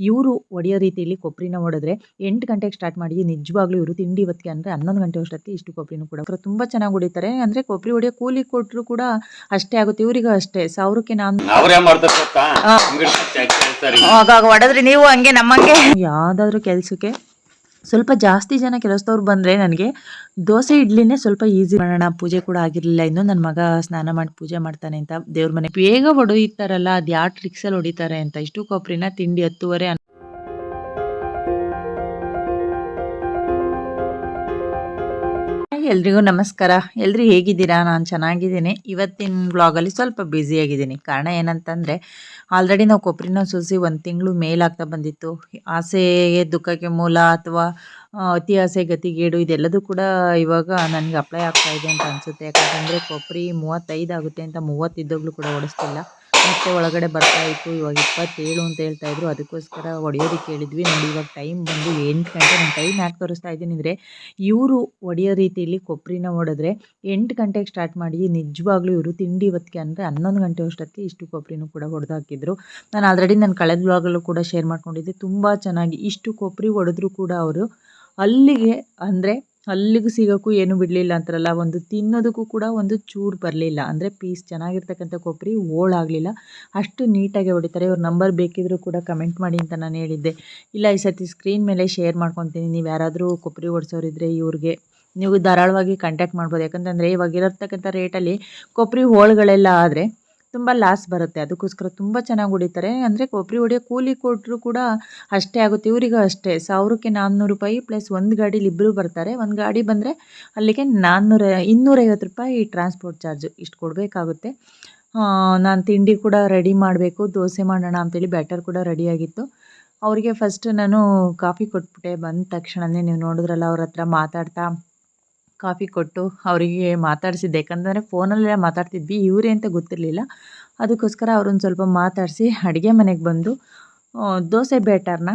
ಇವರು ಒಡೆಯೋ ರೀತಿಯಲ್ಲಿ ಕೊಬ್ಬರಿನ ಹೊಡೆದ್ರೆ ಎಂಟು ಗಂಟೆಗೆ ಸ್ಟಾರ್ಟ್ ಮಾಡಿ ನಿಜವಾಗ್ಲೂ ಇವರು ತಿಂಡಿ ಹೊತ್ತಿಗೆ ಅಂದರೆ ಹನ್ನೊಂದು ಗಂಟೆ ಅಷ್ಟೊತ್ತಿಗೆ ಇಷ್ಟು ಕೊಬ್ಬರಿನೂ ಕೂಡ ಅವರು ತುಂಬ ಚೆನ್ನಾಗಿ ಹೊಡಿತಾರೆ. ಅಂದರೆ ಕೊಬ್ಬರಿ ಹೊಡೆಯೋ ಕೂಲಿ ಕೊಟ್ಟರು ಕೂಡ ಅಷ್ಟೇ ಆಗುತ್ತೆ. ಇವರಿಗೂ ಅಷ್ಟೇ. ಸಾವಿರಕ್ಕೆ ನಾನು ಹೊಡೆದ್ರೆ ಆಗಾಗ ನೀವು ಹಂಗೆ ನಮ್ಮಂಗೆ. ಯಾವುದಾದ್ರೂ ಕೆಲಸಕ್ಕೆ ಸ್ವಲ್ಪ ಜಾಸ್ತಿ ಜನ ಕೆಲಸದವ್ರು ಬಂದರೆ ನನಗೆ ದೋಸೆ ಇಡ್ಲಿನೇ ಸ್ವಲ್ಪ ಈಸಿ ಮಾಡೋಣ, ಪೂಜೆ ಕೂಡ ಆಗಿರಲಿಲ್ಲ, ಇನ್ನು ನನ್ನ ಮಗ ಸ್ನಾನ ಮಾಡಿ ಪೂಜೆ ಮಾಡ್ತಾನೆ ಅಂತ ದೇವ್ರ ಮನೆ ಬೇಗ ಹೊಡೆಯುತ್ತಾರಲ್ಲ ಅದು ಯಾವ ಟ್ರಿಕ್ಸಲ್ಲಿ ಹೊಡಿತಾರೆ ಅಂತ, ಇಷ್ಟು ಕೊಬ್ಬರಿನ ತಿಂಡಿ ಹತ್ತುವರೆ ಎಲ್ರಿಗೂ ನಮಸ್ಕಾರ. ಎಲ್ಲರಿ ಹೇಗಿದ್ದೀರಾ? ನಾನು ಚೆನ್ನಾಗಿದ್ದೀನಿ. ಇವತ್ತಿನ ಬ್ಲಾಗಲ್ಲಿ ಸ್ವಲ್ಪ ಬ್ಯುಸಿಯಾಗಿದ್ದೀನಿ ಕಾರಣ ಏನಂತಂದರೆ ಆಲ್ರೆಡಿ ನಾವು ಕೊಬ್ಬರಿನ ಸೂಸಿ ಒಂದು ತಿಂಗಳು ಮೇಲಾಗ್ತಾ ಬಂದಿತ್ತು. ಆಸೆಗೆ, ದುಃಖಕ್ಕೆ ಮೂಲ ಅಥವಾ ಅತಿ ಆಸೆ, ಗತಿಗೇಡು ಇದೆಲ್ಲದೂ ಕೂಡ ಇವಾಗ ನನಗೆ ಅಪ್ಲೈ ಆಗ್ತಾಯಿದೆ ಅಂತ ಅನಿಸುತ್ತೆ. ಯಾಕಂತಂದರೆ ಕೊಬ್ಬರಿ ಮೂವತ್ತೈದು ಆಗುತ್ತೆ ಅಂತ ಮೂವತ್ತಿದ್ದಾಗಲೂ ಕೂಡ ಓಡಿಸ್ತಿಲ್ಲ. ಮತ್ತೆ ಒಳಗಡೆ ಬರ್ತಾ ಇತ್ತು. ಇವಾಗ ಇಪ್ಪತ್ತೇಳು ಅಂತ ಹೇಳ್ತಾ ಇದ್ರು. ಅದಕ್ಕೋಸ್ಕರ ಹೊಡೆಯೋದಕ್ಕೆ ಹೇಳಿದ್ವಿ ನೋಡಿ, ಇವಾಗ ಟೈಮ್ ಬಂದು ಎಂಟು ಗಂಟೆ. ನಾನು ಟೈಮ್ ಯಾಕೆ ತೋರಿಸ್ತಾ ಇದ್ದೀನಿ ಅಂದರೆ, ಇವರು ಒಡೆಯೋ ರೀತಿಯಲ್ಲಿ ಕೊಬ್ಬರಿನ ಹೊಡೆದ್ರೆ ಎಂಟು ಗಂಟೆಗೆ ಸ್ಟಾರ್ಟ್ ಮಾಡಿ ನಿಜವಾಗ್ಲೂ ಇವರು ತಿಂಡಿ ಇವತ್ತಿಗೆ ಅಂದರೆ ಹನ್ನೊಂದು ಗಂಟೆ ಅಷ್ಟೊತ್ತಿಗೆ ಇಷ್ಟು ಕೊಬ್ಬರಿನೂ ಕೂಡ ಹೊಡೆದು ಹಾಕಿದ್ರು ನಾನು ಆಲ್ರೆಡಿ ನಾನು ಕಳೆದ ಬ್ಲಾಗಲ್ಲೂ ಕೂಡ ಶೇರ್ ಮಾಡ್ಕೊಂಡಿದ್ದೆ. ತುಂಬ ಚೆನ್ನಾಗಿ ಇಷ್ಟು ಕೊಬ್ಬರಿ ಹೊಡೆದ್ರು ಕೂಡ ಅವರು ಅಲ್ಲಿಗೆ ಅಂದರೆ ಅಲ್ಲಿಗೂ ಸಿಗೋಕ್ಕೂ ಏನು ಬಿಡಲಿಲ್ಲ ಅಂತಾರಲ್ಲ, ಒಂದು ತಿನ್ನೋದಕ್ಕೂ ಕೂಡ ಒಂದು ಚೂರು ಬರಲಿಲ್ಲ. ಅಂದರೆ ಪೀಸ್ ಚೆನ್ನಾಗಿರ್ತಕ್ಕಂಥ ಕೊಬ್ಬರಿ ಓಳಾಗಲಿಲ್ಲ ಅಷ್ಟು ನೀಟಾಗಿ ಹೊಡಿತಾರೆ. ಇವ್ರ ನಂಬರ್ ಬೇಕಿದ್ರೂ ಕೂಡ ಕಮೆಂಟ್ ಮಾಡಿ ಅಂತ ನಾನು ಹೇಳಿದ್ದೆ. ಇಲ್ಲ, ಈ ಸರ್ತಿ ಸ್ಕ್ರೀನ್ ಮೇಲೆ ಶೇರ್ ಮಾಡ್ಕೊತೀನಿ. ನೀವು ಯಾರಾದರೂ ಕೊಬ್ಬರಿ ಓಡಿಸೋರಿದ್ರೆ ಇವ್ರಿಗೆ ನೀವು ಧಾರಾಳವಾಗಿ ಕಾಂಟ್ಯಾಕ್ಟ್ ಮಾಡ್ಬೋದು. ಯಾಕಂತಂದರೆ ಇವಾಗ ಇರತಕ್ಕಂಥ ರೇಟಲ್ಲಿ ಕೊಬ್ಬರಿ ಹೋಳುಗಳೆಲ್ಲ ಆದರೆ ತುಂಬ ಲಾಸ್ ಬರುತ್ತೆ. ಅದಕ್ಕೋಸ್ಕರ ತುಂಬ ಚೆನ್ನಾಗಿ ಹೊಡಿತಾರೆ. ಅಂದರೆ ಕೊಬ್ಬರಿ ಹೊಡೆಯೋ ಕೂಲಿ ಕೊಟ್ಟರು ಕೂಡ ಅಷ್ಟೇ ಆಗುತ್ತೆ. ಇವರಿಗೂ ಅಷ್ಟೇ. ಸಾವಿರಕ್ಕೆ ನಾನ್ನೂರು ರೂಪಾಯಿ ಪ್ಲಸ್ ಒಂದು ಗಾಡೀಲಿ ಇಬ್ಬರು ಬರ್ತಾರೆ. ಒಂದು ಗಾಡಿ ಬಂದರೆ ಅಲ್ಲಿಗೆ ನಾನ್ನೂರ, ಇನ್ನೂರೈವತ್ತು ರೂಪಾಯಿ ಟ್ರಾನ್ಸ್ಪೋರ್ಟ್ ಚಾರ್ಜು ಇಷ್ಟು ಕೊಡಬೇಕಾಗುತ್ತೆ. ನಾನು ತಿಂಡಿ ಕೂಡ ರೆಡಿ ಮಾಡಬೇಕು. ದೋಸೆ ಮಾಡೋಣ ಅಂತೇಳಿ ಬ್ಯಾಟರ್ ಕೂಡ ರೆಡಿಯಾಗಿತ್ತು ಅವರಿಗೆ ಫಸ್ಟ್ ನಾನು ಕಾಫಿ ಕೊಟ್ಬಿಟ್ಟೆ. ಬಂದ ತಕ್ಷಣವೇ ನೀವು ನೋಡಿದ್ರಲ್ಲ ಅವ್ರ ಹತ್ರ ಮಾತಾಡ್ತಾ ಕಾಫಿ ಕೊಟ್ಟು ಅವರಿಗೆ ಮಾತಾಡಿಸಿದ್ದೆ. ಯಾಕಂದರೆ ಫೋನಲ್ಲೇ ಮಾತಾಡ್ತಿದ್ವಿ. ಇವರೇ ಅಂತ ಗೊತ್ತಿರಲಿಲ್ಲ. ಅದಕ್ಕೋಸ್ಕರ ಅವ್ರನ್ನ ಸ್ವಲ್ಪ ಮಾತಾಡಿಸಿ ಅಡುಗೆ ಮನೆಗೆ ಬಂದು ದೋಸೆ ಬ್ಯಾಟರ್ನ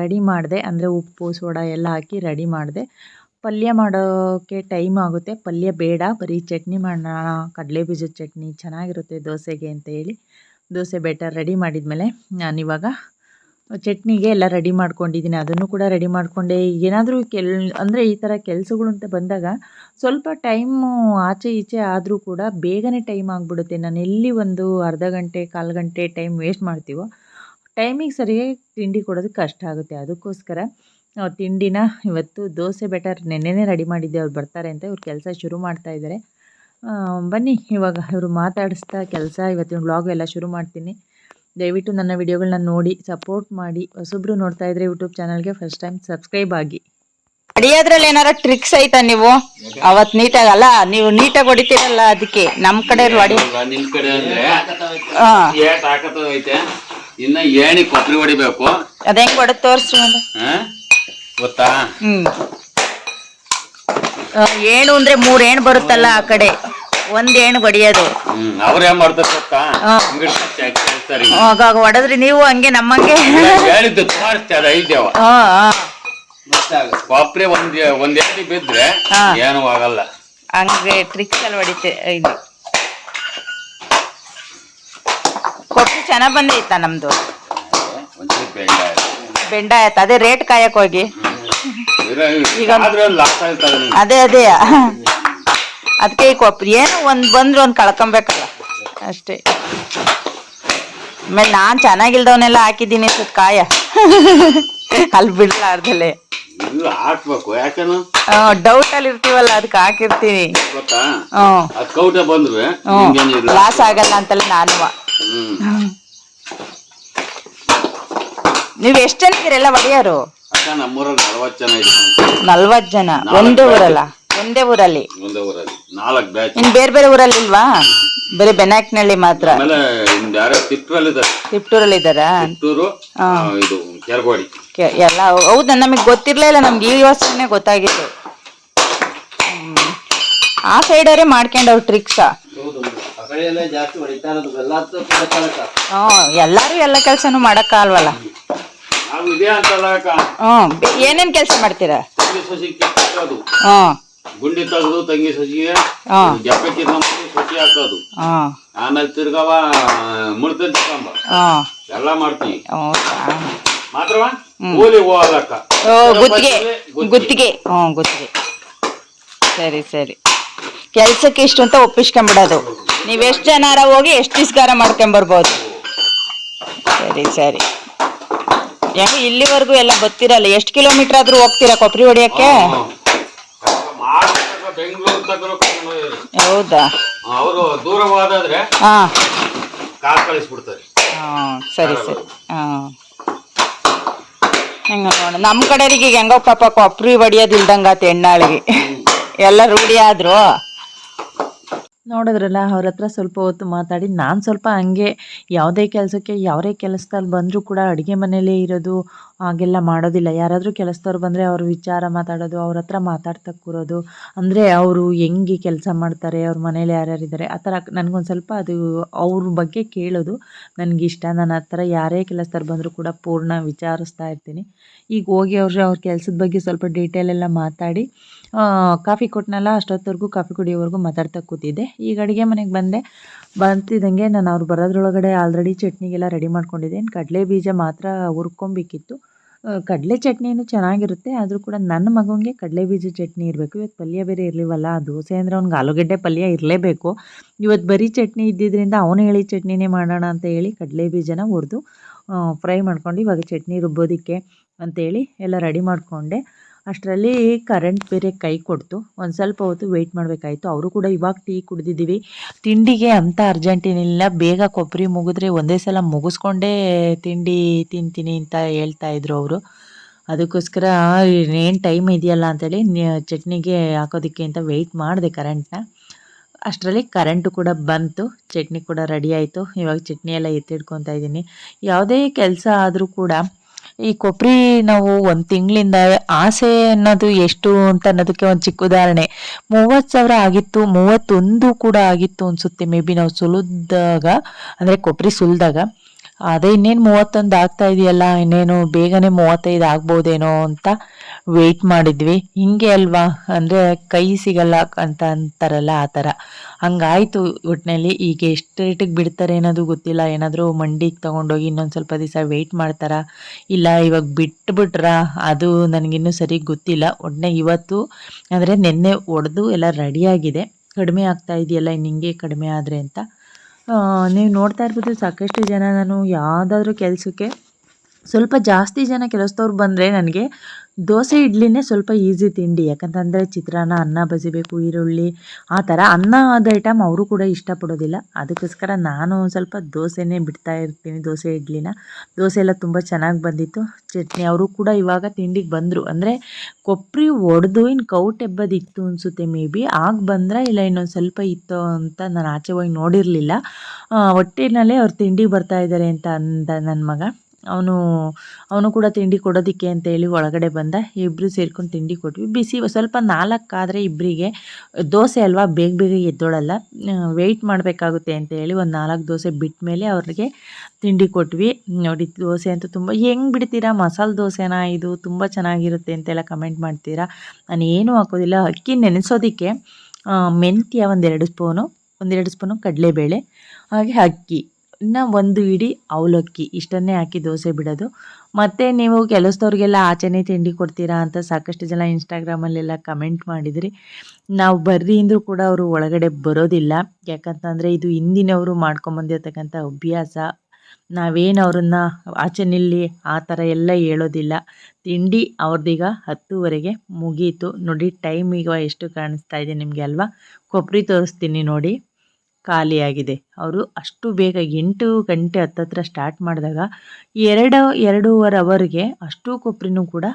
ರೆಡಿ ಮಾಡಿದೆ. ಅಂದರೆ ಉಪ್ಪು, ಸೋಡಾ ಎಲ್ಲ ಹಾಕಿ ರೆಡಿ ಮಾಡಿದೆ. ಪಲ್ಯ ಮಾಡೋಕ್ಕೆ ಟೈಮ್ ಆಗುತ್ತೆ. ಪಲ್ಯ ಬೇಡ. ಬರೀ ಚಟ್ನಿ ಮಾಡೋಣ. ಕಡಲೆ ಬೀಜದ ಚಟ್ನಿ ಚೆನ್ನಾಗಿರುತ್ತೆ ದೋಸೆಗೆ ಅಂತ ಹೇಳಿ. ದೋಸೆ ಬೇಟರ್ ರೆಡಿ ಮಾಡಿದ ಮೇಲೆ ನಾನಿವಾಗ ಚಟ್ನಿಗೆ ಎಲ್ಲ ರೆಡಿ ಮಾಡ್ಕೊಂಡಿದ್ದೀನಿ. ಅದನ್ನು ಕೂಡ ರೆಡಿ ಮಾಡಿಕೊಂಡೆ. ಏನಾದರೂ ಕೆಲ್, ಅಂದರೆ ಈ ಥರ ಕೆಲಸಗಳು ಅಂತ ಬಂದಾಗ ಸ್ವಲ್ಪ ಟೈಮು ಆಚೆ ಈಚೆ ಆದರೂ ಕೂಡ ಬೇಗನೆ ಟೈಮ್ ಆಗಿಬಿಡುತ್ತೆ. ನಾನು ಎಲ್ಲಿ ಒಂದು ಅರ್ಧ ಗಂಟೆ, ಕಾಲು ಗಂಟೆ ಟೈಮ್ ವೇಸ್ಟ್ ಮಾಡ್ತೀವೋ, ಟೈಮಿಗೆ ಸರಿಯಾಗಿ ತಿಂಡಿ ಕೊಡೋದಕ್ಕೆ ಕಷ್ಟ ಆಗುತ್ತೆ. ಅದಕ್ಕೋಸ್ಕರ ತಿಂಡಿನ ಇವತ್ತು ದೋಸೆ ಬೆಟರ್ ನೆನ್ನೆನೇ ರೆಡಿ ಮಾಡಿದ್ದೆ. ಅವ್ರು ಬರ್ತಾರೆ ಅಂತ ಇವ್ರು ಕೆಲಸ ಶುರು ಮಾಡ್ತಾ ಇದ್ದಾರೆ. ಬನ್ನಿ, ಇವಾಗ ಇವರು ಮಾತಾಡಿಸ್ತಾ ಕೆಲಸ, ಇವತ್ತಿನ ವ್ಲಾಗ್ ಎಲ್ಲ ಶುರು ಮಾಡ್ತೀನಿ. ದಯವಿಟ್ಟು ನನ್ನ ವಿಡಿಯೋಗಳನ್ನ ನೋಡಿ ಸಪೋರ್ಟ್ ಮಾಡಿ. ಹೊಸೊಬ್ರು ನೋಡ್ತಾ ಇದ್ರೆ ಯೂಟ್ಯೂಬ್ ಚಾನಲ್ಗೆ ಫಸ್ಟ್ ಟೈಮ್ ಸಬ್ಸ್ಕ್ರೈಬ್ ಆಗಿ. ಅಡಿಯೋದ್ರಲ್ಲಿ ಏನಾರ ಟ್ರಿಕ್ಸ್ ಐತಾ ನೀವು? ಅವತ್ ನೀಟಾಗಿ ಅಲ್ಲ ನೀವು ನೀಟಾಗಿ ಹೊಡಿತೀರಲ್ಲ ಅದಕ್ಕೆ. ನಮ್ ಕಡೆ ಹೊಡಿ. ಇವಾಗ ನಿಮ್ ಕಡೆ ಅಂದ್ರೆ ಹಾ. ಏಟ್ ತಾಕತ್ತು ಐತೆ. ಇನ್ನ ಏಣಿ ಕೊಬ್ಬರಿ ಹೊಡಿಬೇಕು. ಅದ ಹೆಂಗ್ ಹೊಡೆದ್ ತೋರ್ಸಿ ಒಂದು. ಹಾ? ಗೊತ್ತಾ? ಹ್ಮ್. ಏಣು ಅಂದ್ರೆ ಮೂರ್ ಏಣು ಬರುತ್ತಲ್ಲ ಆ ಕಡೆ. ಒಂದ್ ಏಣು ಹೊಡಿಯೋದು. ಮಾಡ್ತಾರೆ ಗೊತ್ತಾ? ಚೆಕ್ ಆಗಾಗ ಹೊಡೆದ್ರಿ ನೀವು ಹಂಗೆ ನಮ್ಮಂಗೆ. ಹೇಳಿದ್ದು ತೋರಿಸ್ತಾರೆ ಐದೇವ ಹಾ ಹಾ. ಕೊಬ್ಬರಿ ಒಂದ್ ಒಂದ್ ಏಣಿ ಬಿದ್ರೆ ಏನು ಆಗಲ್ಲ. ಹಂಗೆ ಟ್ರಿಕ್ಸ್ ಅಲ್ಲಿ ಹೊಡಿತೆ ಇದು. ಕೊಪ್ಪರಿ ಚೆನ್ನಾಗ್ ಬಂದೈತಾ ನಮ್ದು? ಒಂಚೂರು ಬೆಂಡ ಬೆಂಡ ಆಯ್ತು? ಅದೇ ರೇಟ್ ಕಾಯಕ್ ಹೋಗಿ. ಈಗ- ಲಾಸ್ ಆಗ್ತದೆ ನಿಮ್ಗೆ. ಅದೇ ಅದೇ. ಅದಕ್ಕೆ ಈ ಕೊಬ್ಬರಿ ಏನೋ ಒಂದ್ ಬಂದ್ರು ಒಂದ್ ಕಳ್ಕೊಬೇಕಲ್ಲ. ಅಷ್ಟೇ. ಆಮೇಲೆ ನಾನ್ ಚೆನ್ನಾಗಿಲ್ದವನ್ನೆಲ್ಲ ಹಾಕಿದ್ದೀನಿ ಸುತ್ತ ಕಾಯ. ಅಲ್ಲಿ ಬಿಡ್ಲಾರ್ದಲೆ ಇದು ಹಾಕ್ಬೇಕು. ಯಾಕೇನು? ಡೌಟ್ ಅಲ್ಲಿ ಇರ್ತೀವಲ್ಲ ಅದಕ್ಕೆ ಹಾಕಿರ್ತೀನಿ. ಕೌಟ ಬಂದ್ರೆ ಲಾಸ್ ಆಗಲ್ಲ ಅಂತಲ್ಲ ನಾನು ನೀವು ಎಷ್ಟ್ ಜನ ಇದ್ದೀರೆಲ್ಲ ಒಡೆಯೋರು? ನಲ್ವತ್ ಜನ ಒಂದೇ ಊರಲ್ಲ? ಒಂದೇ ಊರಲ್ಲಿ? ಇನ್ ಬೇರೆ ಬೇರೆ ಊರಲ್ಲಿ ಇಲ್ವಾ ಬರೀ ಬೆನಾಕ್ನಳ್ಳಿ ಮಾತ್ರ. ತಿಪ್ಟೂರಲ್ಲಿ ಇದ್ದಾರಾ. ತಿಪ್ಟೂರು ಇದು ಕೆರಗೋಡಿ. ಕೆ- ಎಲ್ಲ ಹೌದಾ ನಮಗೆ ಗೊತ್ತಿರ್ಲೇ ಇಲ್ಲ ನಮ್ಗೆ ಈ ಯೋಚನೆ ಗೊತ್ತಾಗಿತ್ತು. ಆ ಟ್ರಿಕ್ಸ ಇರೋದು ಎಲ್ಲಾರ್ದು ಕೊಡಕ್ಕಾಗತ್ತ ಹ್ಮ್ ಎಲ್ಲಾರು ಎಲ್ಲ ಕೆಲ್ಸನೂ ಮಾಡಕ್ಕ ಅಲ್ವಲ್ಲ ಹ್ಮ್ ಏನೇನ್ ಕೆಲಸ ಮಾಡ್ತೀರಾ? ಹ್ಮ್. ಗುಂಡಿ ತೆಗೆದು ತಂಗಿ ಸಸಿಗೆ ಹಾ. ಸಸಿ ಹಾಕೋದು. ಆಮೇಲೆ ತಿರ್ಗವ ಮುಳ್ತ ಕಂಬ ಹ್ಮ್ ಎಲ್ಲ ಮಾಡ್ತೀವಿ ಹೌದಾ? ಮಾತ್ರ ಕೂಲಿ ಹೋಗಲಕ್ಕ ಓ ಗುತ್ತಿಗೆ. ಗುತ್ತಿಗೆ. ಹ್ಞೂ ಗುತ್ತಿಗೆ. ಸರಿ ಸರಿ. ಕೆಲ್ಸಕ್ಕೆ ಇಷ್ಟು ಅಂತ ಒಪ್ಪಿಸ್ಕೊಂಬಿಡೋದು. ನೀವು ಎಷ್ಟು ಜನಾರ ಹೋಗಿ ಎಷ್ಟು ಇಸ್ಕಾರ ಮಾಡ್ಕೊಂಬರ್ಬೋದು. ಸರಿ ಸರಿ. ಹೆಂಗೆ ಇಲ್ಲಿವರೆಗೂ ಎಲ್ಲ ಗೊತ್ತಿರಲ್ಲ ಎಷ್ಟು ಕಿಲೋಮೀಟರ್ ಆದ್ರೂ ಹೋಗ್ತೀರಾ ಕೊಬ್ಬರಿ ಹೊಡಿಯೋಕ್ಕೆ? ಬೆಂಗಳೂರು ತಗಲು ಕರ್ಕೊಂಡು ಹೋಗಿದ್ರು. ಹೌದಾ? ಅವರು ದೂರವಾದಾದ್ರೆ ಹಾಂ. ಕಾರ್ ಕಳಿಸ್ಬಿಡ್ತಾರೆ. ಹಾಂ ಸರಿ ಸರಿ. ಹಾ. ಹೆಂಗ ನೋಡ ನಮ್ಮ ಕಡೆರಿಗೆ ಹೆಂಗೋ ಪಾಪ ಕೊಪ್ರಿ ಹೊಡಿಯೋದಿಲ್ದಂಗ ಆತ ಹೆಣ್ಣಾಳಿಗೆ. ಎಲ್ಲ ರೂಢಿ ಆದ್ರು. ನೋಡಿದ್ರಲ್ಲ ಅವ್ರ ಹತ್ರ ಸ್ವಲ್ಪ ಹೊತ್ತು ಮಾತಾಡಿ ನಾನು ಸ್ವಲ್ಪ ಹಂಗೆ ಯಾವುದೇ ಕೆಲಸಕ್ಕೆ ಯಾವುದೇ ಕೆಲಸದಲ್ಲಿ ಬಂದರೂ ಕೂಡ ಅಡುಗೆ ಮನೆಯಲ್ಲೇ ಇರೋದು ಹಾಗೆಲ್ಲ ಮಾಡೋದಿಲ್ಲ. ಯಾರಾದರೂ ಕೆಲಸದವ್ರು ಬಂದರೆ ಅವ್ರ ವಿಚಾರ ಮಾತಾಡೋದು, ಅವ್ರ ಹತ್ರ ಮಾತಾಡ್ತಾ ಕೂರೋದು. ಅಂದರೆ ಅವರು ಹೆಂಗೆ ಕೆಲಸ ಮಾಡ್ತಾರೆ, ಅವ್ರ ಮನೇಲಿ ಯಾರ್ಯಾರಿದ್ದಾರೆ ಆ ಥರ ನನಗೊಂದು ಸ್ವಲ್ಪ ಅದು ಅವ್ರ ಬಗ್ಗೆ ಕೇಳೋದು. ನನಗಿಷ್ಟ, ನಾನು ಆ ಥರ ಯಾರೇ ಕೆಲಸದವ್ರು ಬಂದರೂ ಕೂಡ ಪೂರ್ಣ ವಿಚಾರಿಸ್ತಾ ಇರ್ತೀನಿ. ಈಗ ಹೋಗಿ ಅವ್ರ ಅವ್ರ ಕೆಲಸದ ಬಗ್ಗೆ ಸ್ವಲ್ಪ ಡೀಟೇಲ್ ಎಲ್ಲ ಮಾತಾಡಿ ಕಾಫಿ ಕೊಟ್ಟನಲ್ಲ ಅಷ್ಟೊತ್ತವರೆಗೂ ಕಾಫಿ ಕುಡಿಯೋವರೆಗೂ ಮಾತಾಡ್ತಾ ಕೂತಿದ್ದೆ. ಈಗ ಅಡುಗೆ ಮನೆಗೆ ಬಂದೆ. ಬಂತಿದ್ದಂಗೆ ನಾನು ಅವ್ರು ಬರೋದ್ರೊಳಗಡೆ ಆಲ್ರೆಡಿ ಚಟ್ನಿಗೆಲ್ಲ ರೆಡಿ ಮಾಡ್ಕೊಂಡಿದ್ದೆ. ಕಡಲೆ ಬೀಜ ಮಾತ್ರ ಹುರ್ಕೊಬೇಕಿತ್ತು. ಕಡಲೆ ಚಟ್ನಿನೂ ಚೆನ್ನಾಗಿರುತ್ತೆ. ಆದರೂ ಕೂಡ ನನ್ನ ಮಗನಿಗೆ ಕಡಲೆ ಬೀಜ ಚಟ್ನಿ ಇರಬೇಕು. ಇವತ್ತು ಪಲ್ಯ ಬೇರೆ ಇರಲಿವಲ್ಲ, ದೋಸೆ ಅಂದರೆ ಅವ್ನಿಗೆ ಆಲೂಗಡ್ಡೆ ಪಲ್ಯ ಇರಲೇಬೇಕು. ಇವತ್ತು ಬರೀ ಚಟ್ನಿ ಇದ್ದಿದ್ದರಿಂದ ಅವನು ಹೇಳಿ ಚಟ್ನಿನೇ ಮಾಡೋಣ ಅಂತ ಹೇಳಿ ಕಡಲೆ ಬೀಜನ ಹುರಿದು ಫ್ರೈ ಮಾಡ್ಕೊಂಡು ಇವಾಗ ಚಟ್ನಿ ರುಬ್ಬೋದಕ್ಕೆ ಅಂತೇಳಿ ಎಲ್ಲ ರೆಡಿ ಮಾಡಿಕೊಂಡೆ. ಅಷ್ಟರಲ್ಲಿ ಕರೆಂಟ್ ಬೇರೆ ಕೈ ಕೊಡ್ತು. ಒಂದು ಸ್ವಲ್ಪ ಹೊತ್ತು ವೆಯ್ಟ್ ಮಾಡಬೇಕಾಯಿತು. ಅವರು ಕೂಡ ಇವಾಗ ಟೀ ಕುಡ್ದಿದ್ದೀವಿ. ತಿಂಡಿಗೆ ಅಂಥ ಅರ್ಜೆಂಟೇನಿಲ್ಲ. ಬೇಗ ಕೊಬ್ಬರಿ ಮುಗಿದ್ರೆ ಒಂದೇ ಸಲ ಮುಗಿಸ್ಕೊಂಡೇ ತಿಂಡಿ ತಿಂತೀನಿ ಅಂತ ಹೇಳ್ತಾ ಇದ್ರು ಅವರು. ಅದಕ್ಕೋಸ್ಕರ ಏನು ಟೈಮ್ ಇದೆಯಲ್ಲ ಅಂತೇಳಿ ಚಟ್ನಿಗೆ ಹಾಕೋದಕ್ಕೆ ಅಂತ ವೆಯ್ಟ್ ಮಾಡಿದೆ ಕರೆಂಟ್ನ ಅಷ್ಟರಲ್ಲಿ ಕರೆಂಟು ಕೂಡ ಬಂತು. ಚಟ್ನಿ ಕೂಡ ರೆಡಿ ಆಯಿತು. ಇವಾಗ ಚಟ್ನಿ ಎಲ್ಲ ಎತ್ತಿಡ್ಕೊತಾ ಇದ್ದೀನಿ. ಯಾವುದೇ ಕೆಲಸ ಆದರೂ ಕೂಡ ಈ ಕೊಬ್ಬರಿ ನಾವು ಒಂದು ತಿಂಗಳಿಂದ ಆಸೆ ಅನ್ನೋದು ಎಷ್ಟು ಅಂತ ಅನ್ನೋದಕ್ಕೆ ಒಂದು ಚಿಕ್ಕ ಉದಾಹರಣೆ. ಮೂವತ್ತು ಸಾವಿರ ಆಗಿತ್ತು, ಮೂವತ್ತೊಂದು ಕೂಡ ಆಗಿತ್ತು ಅನಿಸುತ್ತೆ ಮೇ ಬಿ ನಾವು ಸುಲಿದಾಗ ಅಂದರೆ ಕೊಬ್ಬರಿ ಸುಲಿದಾಗ. ಅದೇ ಇನ್ನೇನು ಮೂವತ್ತೊಂದು ಆಗ್ತಾ ಇದೆಯಲ್ಲ, ಇನ್ನೇನು ಬೇಗನೆ ಮೂವತ್ತೈದು ಆಗ್ಬೋದೇನೋ ಅಂತ ವೆಯ್ಟ್ ಮಾಡಿದ್ವಿ. ಹಿಂಗೆ ಅಲ್ವಾ? ಅಂದರೆ ಕೈ ಸಿಗಲ್ಲ ಅಂತ ಅಂತಾರಲ್ಲ ಆ ಥರ ಹಂಗಾಯ್ತು ಒಟ್ಟಿನಲ್ಲಿ ಈಗ ಎಷ್ಟು ರೇಟಿಗೆ ಬಿಡ್ತಾರೆ ಅನ್ನೋದು ಗೊತ್ತಿಲ್ಲ. ಏನಾದರೂ ಮಂಡಿಗೆ ತೊಗೊಂಡೋಗಿ ಇನ್ನೊಂದು ಸ್ವಲ್ಪ ದಿವಸ ವೆಯ್ಟ್ ಮಾಡ್ತಾರಾ? ಇಲ್ಲ, ಇವಾಗ ಬಿಟ್ಬಿಟ್ರಾ? ಅದು ನನಗಿನ್ನೂ ಸರಿ ಗೊತ್ತಿಲ್ಲ. ಒಡನೆ ಇವತ್ತು ಅಂದರೆ ನಿನ್ನೆ ಒಡೆದು ಎಲ್ಲ ರೆಡಿಯಾಗಿದೆ ಕಡಿಮೆ ಆಗ್ತಾ ಇದೆಯಲ್ಲ ಇನ್ನು ಹಿಂಗೆ ಕಡಿಮೆ ಆದರೆ ಅಂತ. ನೀವು ನೋಡ್ತಾ ಇರ್ಬೋದು ಸಾಕಷ್ಟು ಜನ ನಾನು ಯಾವುದಾದ್ರೂ ಕೆಲಸಕ್ಕೆ ಸ್ವಲ್ಪ ಜಾಸ್ತಿ ಜನ ಕೆಲಸದವ್ರು ಬಂದರೆ ನನಗೆ ದೋಸೆ ಇಡ್ಲಿನೇ ಸ್ವಲ್ಪ ಈಸಿ ತಿಂಡಿ. ಯಾಕಂತಂದರೆ ಚಿತ್ರಾನ್ನ, ಅನ್ನ ಬಸಿಬೇಕು ಈರುಳ್ಳಿ, ಆ ಥರ ಅನ್ನ ಆದ ಐಟಮ್ ಅವರು ಕೂಡ ಇಷ್ಟಪಡೋದಿಲ್ಲ. ಅದಕ್ಕೋಸ್ಕರ ನಾನು ಸ್ವಲ್ಪ ದೋಸೆನೇ ಬಿಡ್ತಾ ಇರ್ತೀನಿ, ದೋಸೆ ಇಡ್ಲಿನ. ದೋಸೆ ಎಲ್ಲ ತುಂಬ ಚೆನ್ನಾಗಿ ಬಂದಿತ್ತು. ಚಟ್ನಿ ಅವರು ಕೂಡ ಇವಾಗ ತಿಂಡಿಗೆ ಬಂದರು. ಅಂದರೆ ಕೊಬ್ಬರಿ ಒಡೆದು ಇನ್ನು ಕೌಟ್ ಎಬ್ಬದಿತ್ತು ಅನಿಸುತ್ತೆ ಮೇ ಬಿ. ಆಗ ಬಂದ್ರೆ ಇಲ್ಲ ಇನ್ನೊಂದು ಸ್ವಲ್ಪ ಇತ್ತು ಅಂತ ನಾನು ಆಚೆ ಹೋಗಿ ನೋಡಿರಲಿಲ್ಲ. ಹೊಟ್ಟೆನಲ್ಲೇ ಅವ್ರು ತಿಂಡಿಗೆ ಬರ್ತಾ ಇದ್ದಾರೆ ಅಂತ ಅಂದ ನನ್ನ ಮಗ. ಅವನು ಅವನು ಕೂಡ ತಿಂಡಿ ಕೊಡೋದಕ್ಕೆ ಅಂತ ಹೇಳಿ ಒಳಗಡೆ ಬಂದ. ಇಬ್ಬರು ಸೇರ್ಕೊಂಡು ತಿಂಡಿ ಕೊಟ್ವಿ. ಬಿಸಿ ಸ್ವಲ್ಪ ನಾಲ್ಕಾದರೆ ಇಬ್ಬರಿಗೆ ದೋಸೆ ಅಲ್ವಾ? ಬೇಗ ಬೇಗ ಎದ್ದೋಳಲ್ಲ. ವೆಯ್ಟ್ ಮಾಡಬೇಕಾಗುತ್ತೆ ಅಂತ ಹೇಳಿ ಒಂದು ನಾಲ್ಕು ದೋಸೆ ಬಿಟ್ಟ ಮೇಲೆ ಅವ್ರಿಗೆ ತಿಂಡಿ ಕೊಟ್ವಿ. ನೋಡಿ, ದೋಸೆ ಅಂತೂ ತುಂಬ, ಹೆಂಗೆ ಬಿಡ್ತೀರಾ? ಮಸಾಲೆ ದೋಸೆನಾ ಇದು? ತುಂಬ ಚೆನ್ನಾಗಿರುತ್ತೆ ಅಂತೆಲ್ಲ ಕಮೆಂಟ್ ಮಾಡ್ತೀರಾ? ನಾನು ಏನೂ ಹಾಕೋದಿಲ್ಲ. ಅಕ್ಕಿ ನೆನೆಸೋದಕ್ಕೆ ಮೆಂತ್ಯ ಒಂದೆರಡು ಸ್ಪೂನು ಒಂದೆರಡು ಸ್ಪೂನು ಕಡಲೆಬೇಳೆ, ಹಾಗೆ ಅಕ್ಕಿ. ಇನ್ನು ಒಂದು ಇಡೀ ಅವಲಕ್ಕಿ. ಇಷ್ಟನ್ನೇ ಹಾಕಿ ದೋಸೆ ಬಿಡೋದು. ಮತ್ತು ನೀವು ಕೆಲಸದವ್ರಿಗೆಲ್ಲ ಆಚೆನೇ ತಿಂಡಿ ಕೊಡ್ತೀರಾ ಅಂತ ಸಾಕಷ್ಟು ಜನ ಇನ್ಸ್ಟಾಗ್ರಾಮಲ್ಲೆಲ್ಲ ಕಮೆಂಟ್ ಮಾಡಿದ್ರಿ. ನಾವು ಬರ್ರಿ ಅಂದರೂ ಕೂಡ ಅವರು ಒಳಗಡೆ ಬರೋದಿಲ್ಲ. ಯಾಕಂತಂದರೆ ಇದು ಹಿಂದಿನವರು ಮಾಡ್ಕೊಂಬಂದಿರ್ತಕ್ಕಂಥ ಅಭ್ಯಾಸ. ನಾವೇನು ಅವ್ರನ್ನ ಆಚೆ ನಿಲ್ಲಿ ಆ ಥರ ಎಲ್ಲ ಹೇಳೋದಿಲ್ಲ. ತಿಂಡಿ ಅವ್ರದ್ದೀಗ ಹತ್ತುವರೆಗೆ ಮುಗೀತು. ನೋಡಿ ಟೈಮ್ ಈಗ ಎಷ್ಟು ಕಾಣಿಸ್ತಾ ಇದೆ ನಿಮಗೆ ಅಲ್ವಾ? ಕೊಬ್ಬರಿ ತೋರಿಸ್ತೀನಿ ನೋಡಿ. ಖಾಲಿಯಾಗಿದೆ. ಅವರು ಅಷ್ಟು ಬೇಗ ಎಂಟು ಗಂಟೆ ಹತ್ತತ್ರ ಸ್ಟಾರ್ಟ್ ಮಾಡಿದಾಗ ಎರಡು ಎರಡೂವರೆ ಅವರ್ಗೆ ಅಷ್ಟು ಕೊಬ್ಬರಿನೂ ಕೂಡ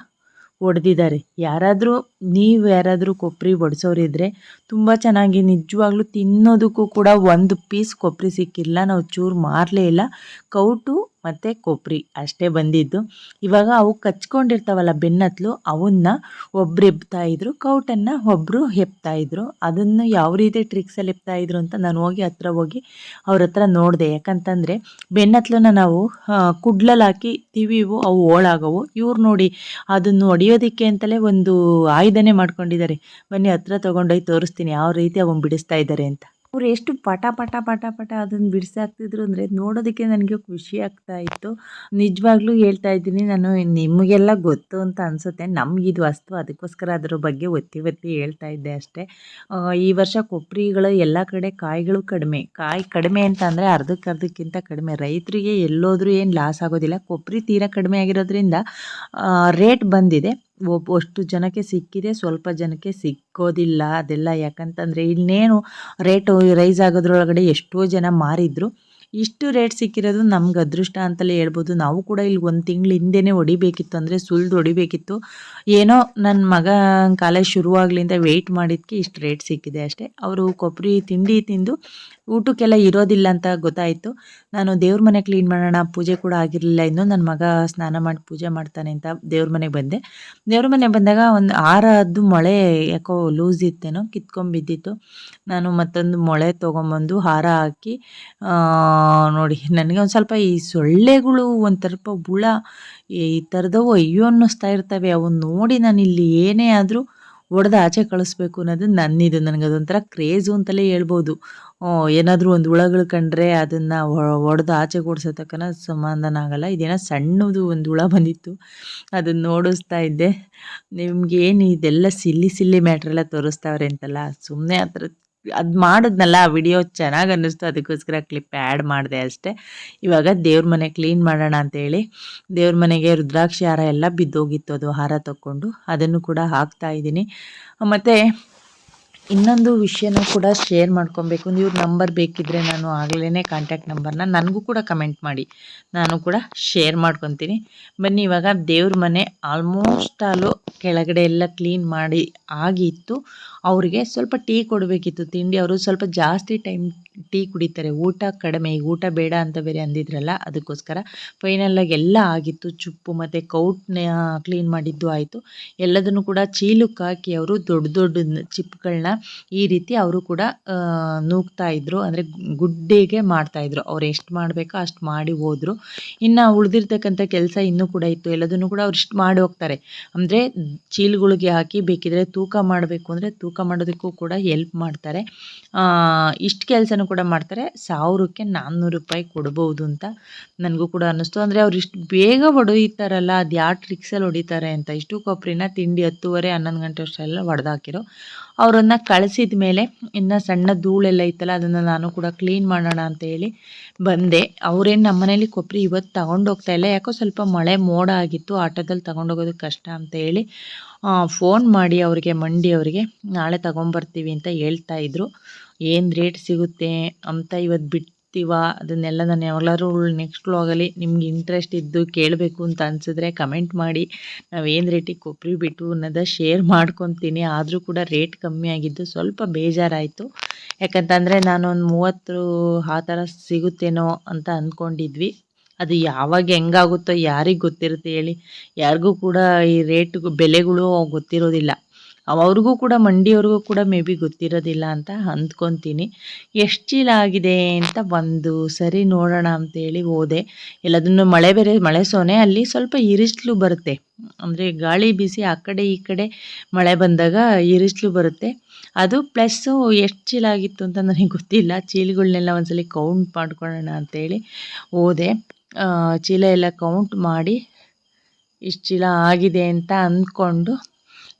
ಒಡೆದಿದ್ದಾರೆ. ಯಾರಾದರೂ, ನೀವು ಯಾರಾದರೂ ಕೊಬ್ಬರಿ ಒಡಿಸೋರಿದ್ರೆ ತುಂಬ ಚೆನ್ನಾಗಿ ನಿಜವಾಗ್ಲೂ ತಿನ್ನೋದಕ್ಕೂ ಕೂಡ ಒಂದು ಪೀಸ್ ಕೊಬ್ಬರಿ ಸಿಕ್ಕಿಲ್ಲ. ನಾವು ಚೂರು ಮಾರಲೇ ಇಲ್ಲ. ಕೌಟು ಮತ್ತು ಕೊಬ್ಬರಿ ಅಷ್ಟೇ ಬಂದಿದ್ದು. ಇವಾಗ ಅವು ಕಚ್ಕೊಂಡಿರ್ತಾವಲ್ಲ ಬೆನ್ನತ್ಲು, ಅವನ್ನ ಒಬ್ರು ಎಬ್ತಾ ಇದ್ರು, ಕೌಟನ್ನು ಒಬ್ಬರು ಎಪ್ತಾ ಇದ್ರು. ಅದನ್ನು ಯಾವ ರೀತಿ ಟ್ರಿಕ್ಸಲ್ಲಿ ಎಪ್ತಾ ಇದ್ರು ಅಂತ ನಾನು ಹೋಗಿ ಹತ್ರ ಹೋಗಿ ಅವ್ರ ಹತ್ರ ನೋಡಿದೆ. ಯಾಕಂತಂದರೆ ಬೆನ್ನತ್ಲನ್ನ ನಾವು ಕುಡ್ಲಲ್ಲಿ ಹಾಕಿ ತಿವಿವು ಅವು ಓಳಾಗವು ಇವ್ರು ನೋಡಿ ಅದನ್ನು ಒಡೆಯೋದಕ್ಕೆ ಅಂತಲೇ ಒಂದು ಆಯುಧನೇ ಮಾಡ್ಕೊಂಡಿದ್ದಾರೆ ಬನ್ನಿ ಹತ್ರ ತೊಗೊಂಡೋಗಿ ತೋರಿಸ್ತೀನಿ ಯಾವ ರೀತಿ ಅವನ್ನ ಬಿಡಿಸ್ತಾ ಇದ್ದಾರೆ ಅಂತ. ಅವ್ರು ಎಷ್ಟು ಪಟ ಪಟ ಪಟ ಪಟ ಅದನ್ನು ಬಿಡಿಸಾಕ್ತಿದ್ರು ಅಂದರೆ ನೋಡೋದಕ್ಕೆ ನನಗೆ ಖುಷಿ ಆಗ್ತಾ ಇತ್ತು. ನಿಜವಾಗ್ಲೂ ಹೇಳ್ತಾ ಇದ್ದೀನಿ, ನಾನು ನಿಮಗೆಲ್ಲ ಗೊತ್ತು ಅಂತ ಅನಿಸುತ್ತೆ. ನಮಗಿದು ವಸ್ತು ಅದಕ್ಕೋಸ್ಕರ ಅದ್ರ ಬಗ್ಗೆ ಒತ್ತಿ ಒತ್ತಿ ಹೇಳ್ತಾ ಇದ್ದೆ ಅಷ್ಟೇ. ಈ ವರ್ಷ ಕೊಬ್ಬರಿಗಳು ಎಲ್ಲ ಕಡೆ ಕಾಯಿಗಳು ಕಡಿಮೆ. ಕಾಯಿ ಕಡಿಮೆ ಅಂತ ಅಂದರೆ ಅರ್ಧಕ್ಕೆ ಅರ್ಧಕ್ಕಿಂತ ಕಡಿಮೆ. ರೈತರಿಗೆ ಎಲ್ಲೋದ್ರೂ ಏನು ಲಾಸ್ ಆಗೋದಿಲ್ಲ. ಕೊಬ್ಬರಿ ತೀರಾ ಕಡಿಮೆ ಆಗಿರೋದ್ರಿಂದ ರೇಟ್ ಬಂದಿದೆ. ಒಬ್ಬ ಅಷ್ಟು ಜನಕ್ಕೆ ಸಿಕ್ಕಿದೆ. ಸ್ವಲ್ಪ ಜನಕ್ಕೆ ಸಿಕ್ಕೋದಿಲ್ಲ ಅದೆಲ್ಲ. ಯಾಕಂತಂದರೆ ಇನ್ನೇನು ರೇಟು ರೈಸ್ ಆಗೋದ್ರೊಳಗಡೆ ಎಷ್ಟೋ ಜನ ಮಾರಿದ್ರು. ಇಷ್ಟು ರೇಟ್ ಸಿಕ್ಕಿರೋದು ನಮ್ಗೆ ಅದೃಷ್ಟ ಅಂತಲೇ ಹೇಳ್ಬೋದು. ನಾವು ಕೂಡ ಇಲ್ಲಿ ಒಂದು ತಿಂಗಳು ಹಿಂದೆನೇ ಹೊಡಿಬೇಕಿತ್ತು. ಅಂದರೆ ಸುಲಿದು ಹೊಡಿಬೇಕಿತ್ತು. ಏನೋ ನನ್ನ ಮಗ ಕಾಲೇಜ್ ಶುರುವಾಗ್ಲಿಂದ ವೆಯ್ಟ್ ಮಾಡಿದ್ದಕ್ಕೆ ಇಷ್ಟು ರೇಟ್ ಸಿಕ್ಕಿದೆ ಅಷ್ಟೇ. ಅವರು ಕೊಬ್ಬರಿ ತಿಂಡಿ ತಿಂದು ಊಟಕ್ಕೆಲ್ಲ ಇರೋದಿಲ್ಲ ಅಂತ ಗೊತ್ತಾಯಿತು. ನಾನು ದೇವ್ರ ಮನೆ ಕ್ಲೀನ್ ಮಾಡೋಣ, ಪೂಜೆ ಕೂಡ ಆಗಿರಲಿಲ್ಲ. ಇನ್ನು ನನ್ನ ಮಗ ಸ್ನಾನ ಮಾಡಿ ಪೂಜೆ ಮಾಡ್ತಾನೆ ಅಂತ ದೇವ್ರ ಮನೆಗೆ ಬಂದೆ. ದೇವ್ರ ಮನೆಗೆ ಬಂದಾಗ ಒಂದು ಆರದ್ದು ಮೊಳೆ ಯಾಕೋ ಲೂಸ್ ಇತ್ತೇನೋ, ಕಿತ್ಕೊಂಡ್ಬಿದ್ದಿತ್ತು. ನಾನು ಮತ್ತೊಂದು ಮೊಳೆ ತೊಗೊಂಬಂದು ಹಾರ ಹಾಕಿ ನೋಡಿ ನನಗೆ ಒಂದು ಸ್ವಲ್ಪ ಈ ಸೊಳ್ಳೆಗಳು, ಒಂದು ಬುಳ ಹುಳ, ಈ ಥರದವು ಅಯ್ಯೋ ಅನ್ನಿಸ್ತಾ ಇರ್ತವೆ. ಅವನ್ನ ನೋಡಿ ನಾನು ಇಲ್ಲಿ ಏನೇ ಆದರೂ ಒಡೆದು ಆಚೆ ಕಳಿಸ್ಬೇಕು ಅನ್ನೋದು ನನ್ನಿದು. ನನಗೆ ಅದೊಂಥರ ಕ್ರೇಜು ಅಂತಲೇ ಹೇಳ್ಬೋದು. ಏನಾದರೂ ಒಂದು ಹುಳಗಳು ಕಂಡ್ರೆ ಅದನ್ನು ಒಡೆದು ಆಚೆ ಕೊಡ್ಸೋ ತಕ್ಕನ ಸಮಾಧಾನ ಆಗಲ್ಲ. ಇದೇನೋ ಸಣ್ಣದು ಒಂದು ಹುಳ ಬಂದಿತ್ತು. ಅದನ್ನು ನೋಡಿಸ್ತಾ ಇದ್ದೆ. ನಿಮ್ಗೆ ಏನು ಇದೆಲ್ಲ ಸಿಲ್ಲಿ ಸಿಲ್ಲಿ ಮ್ಯಾಟ್ರೆಲ್ಲ ತೋರಿಸ್ತಾವ್ರೆ ಅಂತಲ್ಲ. ಸುಮ್ಮನೆ ಆ ಥರ ಅದು ಮಾಡಿದ್ನಲ್ಲ, ಆ ವಿಡಿಯೋ ಚೆನ್ನಾಗಿ ಅನ್ನಿಸ್ತು. ಅದಕ್ಕೋಸ್ಕರ ಕ್ಲಿಪ್ ಆ್ಯಡ್ ಮಾಡಿದೆ ಅಷ್ಟೇ. ಇವಾಗ ದೇವ್ರ ಮನೆ ಕ್ಲೀನ್ ಮಾಡೋಣ ಅಂತೇಳಿ ದೇವ್ರ ಮನೆಗೆ ರುದ್ರಾಕ್ಷಿ ಹಾರ ಎಲ್ಲ ಬಿದ್ದೋಗಿತ್ತು. ಅದು ಹಾರ ತಕ್ಕೊಂಡು ಅದನ್ನು ಕೂಡ ಹಾಕ್ತಾ ಇದ್ದೀನಿ. ಮತ್ತು ಇನ್ನೊಂದು ವಿಷಯನೂ ಕೂಡ ಶೇರ್ ಮಾಡ್ಕೊಬೇಕು. ಇವ್ರ ನಂಬರ್ ಬೇಕಿದ್ರೆ ನಾನು ಆಗಲೇ ಕಾಂಟ್ಯಾಕ್ಟ್ ನಂಬರ್ನ ನನಗೂ ಕೂಡ ಕಮೆಂಟ್ ಮಾಡಿ. ನಾನು ಕೂಡ ಶೇರ್ ಮಾಡ್ಕೊತೀನಿ. ಬನ್ನಿ, ಇವಾಗ ದೇವ್ರ ಮನೆ ಆಲ್ಮೋಸ್ಟ್ ಆಲು ಕೆಳಗಡೆ ಎಲ್ಲ ಕ್ಲೀನ್ ಮಾಡಿ ಆಗಿತ್ತು. ಅವರಿಗೆ ಸ್ವಲ್ಪ ಟೀ ಕೊಡಬೇಕಿತ್ತು. ತಿಂಡಿ ಅವರು ಸ್ವಲ್ಪ ಜಾಸ್ತಿ ಟೈಮ್ ಟೀ ಕುಡಿತಾರೆ. ಊಟ ಕಡಿಮೆ, ಊಟ ಬೇಡ ಅಂತ ಬೇರೆ ಅಂದಿದ್ರಲ್ಲ, ಅದಕ್ಕೋಸ್ಕರ ಫೈನಲಾಗಿ ಎಲ್ಲ ಆಗಿತ್ತು. ಚುಪ್ಪು ಮತ್ತು ಕೌಟ್ನ ಕ್ಲೀನ್ ಮಾಡಿದ್ದು ಆಯಿತು. ಎಲ್ಲದನ್ನು ಕೂಡ ಚೀಲಕ್ಕೆ ಹಾಕಿ ಅವರು ದೊಡ್ಡ ದೊಡ್ಡ ಚಿಪ್ಗಳನ್ನ ಈ ರೀತಿ ಅವರು ಕೂಡ ನೂಗ್ತಾ ಇದ್ರು. ಅಂದರೆ ಗುಡ್ಡೆಗೆ ಮಾಡ್ತಾಯಿದ್ರು ಅವ್ರು ಎಷ್ಟು ಮಾಡಬೇಕೋ ಅಷ್ಟು ಮಾಡಿ ಹೋದರು. ಇನ್ನು ಉಳಿದಿರ್ತಕ್ಕಂಥ ಕೆಲಸ ಇನ್ನೂ ಕೂಡ ಇತ್ತು. ಎಲ್ಲದನ್ನು ಕೂಡ ಅವ್ರು ಇಷ್ಟು ಮಾಡಿ ಹೋಗ್ತಾರೆ. ಅಂದರೆ ಚೀಲಗಳಿಗೆ ಹಾಕಿ ಬೇಕಿದ್ರೆ ತೂಕ ಮಾಡಬೇಕು ಅಂದರೆ ತೂಕ ಮಾಡೋದಕ್ಕೂ ಕೂಡ ಹೆಲ್ಪ್ ಮಾಡ್ತಾರೆ. ಇಷ್ಟು ಕೆಲಸನೂ ಕೂಡ ಮಾಡ್ತಾರೆ. ಸಾವಿರಕ್ಕೆ ನಾನ್ನೂರು ರೂಪಾಯಿ ಕೊಡ್ಬೋದು ಅಂತ ನನಗೂ ಕೂಡ ಅನ್ನಿಸ್ತು. ಅಂದರೆ ಅವ್ರು ಇಷ್ಟು ಬೇಗ ಹೊಡೆಯುತ್ತಾರಲ್ಲ, ಅದು ಯಾವ ಟ್ರಿಕ್ಸಲ್ಲಿ ಹೊಡಿತಾರೆ ಅಂತ. ಇಷ್ಟು ಕೊಬ್ಬರಿನ ತಿಂಡಿ ಹತ್ತುವರೆ, ಹನ್ನೊಂದು ಗಂಟೆ ಅಷ್ಟೆಲ್ಲ ಹೊಡೆದಾಕಿರೋ. ಅವರನ್ನು ಕಳಿಸಿದ ಮೇಲೆ ಇನ್ನು ಸಣ್ಣ ಧೂಳೆಲ್ಲ ಇತ್ತಲ್ಲ, ಅದನ್ನು ನಾನು ಕೂಡ ಕ್ಲೀನ್ ಮಾಡೋಣ ಅಂತ ಹೇಳಿ ಬಂದೆ. ಅವರೇನು ನಮ್ಮ ಮನೇಲಿ ಕೊಬ್ಬರಿ ಇವತ್ತು ತಗೊಂಡೋಗ್ತಾ ಇಲ್ಲ. ಯಾಕೋ ಸ್ವಲ್ಪ ಮಳೆ ಮೋಡ ಆಗಿತ್ತು, ಆಟೋದಲ್ಲಿ ತಗೊಂಡೋಗೋದು ಕಷ್ಟ ಅಂತ ಹೇಳಿ ಫೋನ್ ಮಾಡಿ ಅವರಿಗೆ, ಮಂಡಿ ಅವರಿಗೆ, ನಾಳೆ ತಗೊಂಬರ್ತೀವಿ ಅಂತ ಹೇಳ್ತಾ ಇದ್ರು. ಏನು ರೇಟ್ ಸಿಗುತ್ತೆ ಅಂತ ಇವತ್ತು ಬಿಡ್ತೀವ? ಅದನ್ನೆಲ್ಲ ನಾನು ಎಲ್ಲರೂ ನೆಕ್ಸ್ಟ್ ವ್ಲಾಗಲ್ಲಿ ನಿಮ್ಗೆ ಇಂಟ್ರೆಸ್ಟ್ ಇದ್ದು ಕೇಳಬೇಕು ಅಂತ ಅನಿಸಿದ್ರೆ ಕಮೆಂಟ್ ಮಾಡಿ. ನಾವು ಏನು ರೇಟಿಗೆ ಕೊಬ್ಬರಿ ಬಿಟ್ಟು ಅನ್ನೋದ ಶೇರ್ ಮಾಡ್ಕೊತೀನಿ. ಆದರೂ ಕೂಡ ರೇಟ್ ಕಮ್ಮಿ ಆಗಿದ್ದು ಸ್ವಲ್ಪ ಬೇಜಾರಾಯಿತು. ಯಾಕಂತಂದರೆ ನಾನೊಂದು ಮೂವತ್ತು ಆ ಥರ ಸಿಗುತ್ತೇನೋ ಅಂತ ಅಂದ್ಕೊಂಡಿದ್ವಿ ಅದು ಯಾವಾಗ ಹೆಂಗಾಗುತ್ತೋ ಯಾರಿಗೆ ಗೊತ್ತಿರುತ್ತೆ ಹೇಳಿ. ಯಾರಿಗೂ ಕೂಡ ಈ ರೇಟ್ ಬೆಲೆಗಳು ಗೊತ್ತಿರೋದಿಲ್ಲ. ಅವ್ರಿಗೂ ಕೂಡ, ಮಂಡಿಯವ್ರಿಗೂ ಕೂಡ ಮೇ ಬಿ ಗೊತ್ತಿರೋದಿಲ್ಲ ಅಂತ ಅಂದ್ಕೊತೀನಿ. ಎಷ್ಟು ಚೀಲ ಆಗಿದೆ ಅಂತ ಒಂದು ಸರಿ ನೋಡೋಣ ಅಂತೇಳಿ ಹೋದೆ. ಎಲ್ಲದನ್ನು ಮಳೆ ಬೇರೆ, ಮಳೆ ಸೋನೆ, ಅಲ್ಲಿ ಸ್ವಲ್ಪ ಇರಿಸ್ಲು ಬರುತ್ತೆ. ಅಂದರೆ ಗಾಳಿ ಬೀಸಿ ಆ ಕಡೆ ಈ ಕಡೆ ಮಳೆ ಬಂದಾಗ ಇರಿಸ್ಲು ಬರುತ್ತೆ. ಅದು ಪ್ಲಸ್ಸು ಎಷ್ಟು ಚೀಲ ಆಗಿತ್ತು ಅಂತ ನನಗೆ ಗೊತ್ತಿಲ್ಲ. ಚೀಲಗಳನ್ನೆಲ್ಲ ಒಂದ್ಸಲಿ ಕೌಂಟ್ ಮಾಡ್ಕೊಳ್ಳೋಣ ಅಂತೇಳಿ ಹೋದೆ. ಚೀಲ ಎಲ್ಲ ಕೌಂಟ್ ಮಾಡಿ ಇಷ್ಟು ಚೀಲ ಆಗಿದೆ ಅಂತ ಅಂದ್ಕೊಂಡು